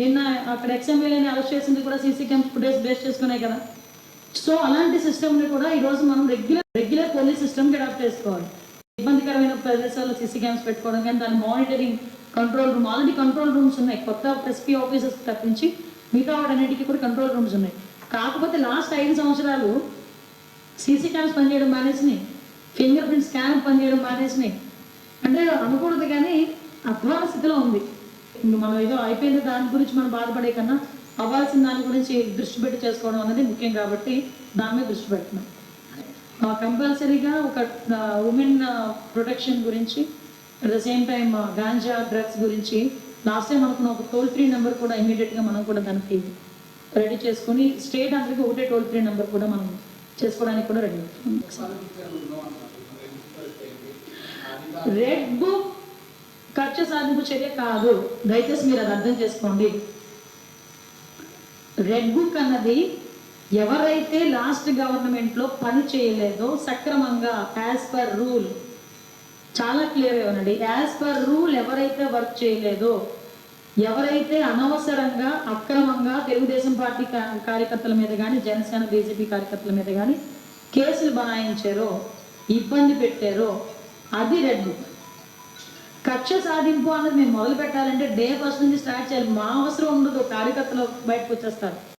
నిన్న అక్కడ ఎక్స్ఎంఎల్ఏని అరెస్ట్ చేసింది కూడా సీసీ క్యామ్స్ ఫుటేజ్ బేస్ చేసుకునే కదా. సో అలాంటి సిస్టమ్ని కూడా ఈరోజు మనం రెగ్యులర్ రెగ్యులర్ పోలీస్ సిస్టమ్కి అడాప్ట్ చేసుకోవాలి. ఇబ్బందికరమైన ప్రదేశాల్లో సీసీ క్యామ్స్ పెట్టుకోవడం కానీ దాని monitoring control room already control rooms ఉన్నాయి. కొత్త ఎస్పీ ఆఫీసర్స్ తప్పించి మిగతా వాటన్నిటికీ కూడా కంట్రోల్ రూమ్స్ ఉన్నాయి. కాకపోతే లాస్ట్ ఐదు సంవత్సరాలు సీసీ క్యామ్స్ పనిచేయడం మానేసినాయి. ఫింగర్ ప్రింట్ స్కాన్ పనిచేయడం మానేసినాయి. అంటే అనకూడదు కానీ అధ్వాన స్థితిలో ఉంది. మనం ఏదో అయిపోయింది దాని గురించి మనం బాధపడే కన్నా అవ్వాల్సిన దాని గురించి దృష్టి పెట్టి చేసుకోవడం అనేది ముఖ్యం కాబట్టి దాని మీద దృష్టి పెడుతున్నాం కంపల్సరీగా ఒక ఉమెన్ ప్రొటెక్షన్ గురించి at the same time ganja drugs గురించి లాస్ట్ టైం అనుకున్న ఒక టోల్ ఫ్రీ నెంబర్ కూడా ఇమీడియట్గా మనం కూడా దానికి రెడీ చేసుకొని స్టేట్ అందరికీ ఒకటే టోల్ ఫ్రీ నెంబర్ కూడా మనం చేసుకోవడానికి కూడా రెడీ అవుతుంది రెడ్ బుక్ కక్ష సాధింపు చర్య కాదు. దయచేసి మీరు అది అర్థం చేసుకోండి. రెడ్ బుక్ అన్నది ఎవరైతే లాస్ట్ గవర్నమెంట్లో పని చేయలేదో సక్రమంగా యాజ్ పర్ రూల్ చాలా క్లియర్ ఉండండి యాజ్ పర్ రూల్ ఎవరైతే వర్క్ చేయలేదో ఎవరైతే అనవసరంగా అక్రమంగా తెలుగుదేశం పార్టీ కార్యకర్తల మీద కానీ జనసేన బీజేపీ కార్యకర్తల మీద కానీ కేసులు బనాయించారో ఇబ్బంది పెట్టారో అది రెడ్ బుక్. కక్ష సాధింపు అన్నది మేము మొదలు పెట్టాలంటే డే ఫస్ట్ నుంచి స్టార్ట్ చేయాలి. మా అవసరం ఉండదు. కార్యకర్తలు బయటకు వచ్చేస్తారు.